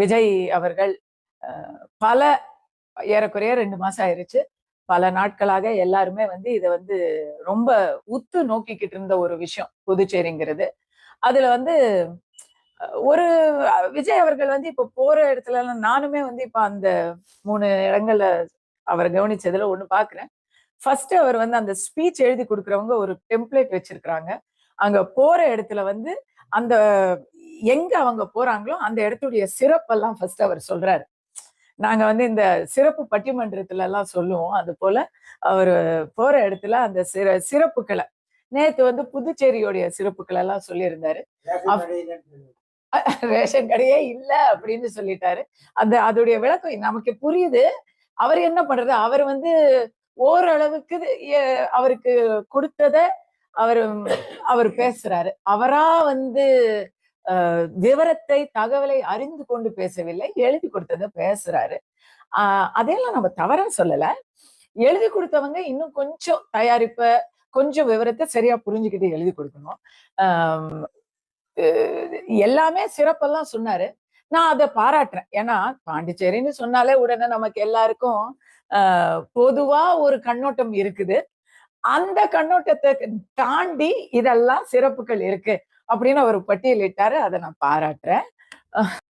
விஜய் அவர்கள் பல ஏறக்குறைய ரெண்டு மாசம் ஆயிருச்சு. பல நாட்களாக எல்லாருமே வந்து இதை வந்து ரொம்ப உத்து நோக்கிக்கிட்டு இருந்த ஒரு விஷயம் புதுச்சேரிங்கிறது. அதுல வந்து ஒரு விஜய் அவர்கள் வந்து இப்ப போற இடத்துல எல்லாம் நானுமே வந்து இப்ப அந்த மூணு இடங்கள்ல அவர் கவனிச்சதுல ஒண்ணு பாக்குறேன். ஃபர்ஸ்ட் அவர் வந்து அந்த ஸ்பீச் எழுதி கொடுக்குறவங்க ஒரு டெம்ப்ளேட் வச்சிருக்கிறாங்க. அங்க போற இடத்துல வந்து அந்த எங்க அவங்க போறாங்களோ அந்த இடத்துடைய சிறப்பெல்லாம் ஃபர்ஸ்ட் அவர் சொல்றாரு. நாங்க வந்து இந்த சிறப்பு பட்டிமன்றத்துல எல்லாம் சொல்லுவோம். அது போல அவர் போற இடத்துல அந்த சிற சிறப்புகளை நேத்து வந்து புதுச்சேரியோடைய சிறப்புகள் எல்லாம் சொல்லியிருந்தாரு. ரேஷன் கடையே இல்ல அப்படின்னு சொல்லிட்டாரு. அந்த அதோடைய விளக்கம் நமக்கு புரியுது. அவர் என்ன பண்றது? அவர் வந்து ஓரளவுக்கு அவருக்கு கொடுத்தத அவர் அவர் பேசுறாரு. அவரா வந்து விவரத்தை தகவலை அறிந்து கொண்டு பேசவில்லை. எழுதி கொடுத்தத பேசுறாரு. ஆஹ் அதையெல்லாம் நம்ம தவறா சொல்லல. எழுதி கொடுத்தவங்க இன்னும் கொஞ்சம் தயாரிப்ப கொஞ்சம் விவரத்தை சரியா புரிஞ்சுக்கிட்டு எழுதி கொடுக்கணும். ஆஹ் எல்லாமே சிறப்பெல்லாம் சொன்னாரு. நான் அதை பாராட்டுறேன். ஏன்னா பாண்டிச்சேரின்னு சொன்னாலே உடனே நமக்கு எல்லாருக்கும் ஆஹ் பொதுவா ஒரு கண்ணோட்டம் இருக்குது. அந்த கண்ணோட்டத்தை தாண்டி இதெல்லாம் சிறப்புகள் இருக்கு. அப்படின்னு அவர் பட்டியலிட்டாரு. அதை நான் பாராட்டுறேன்.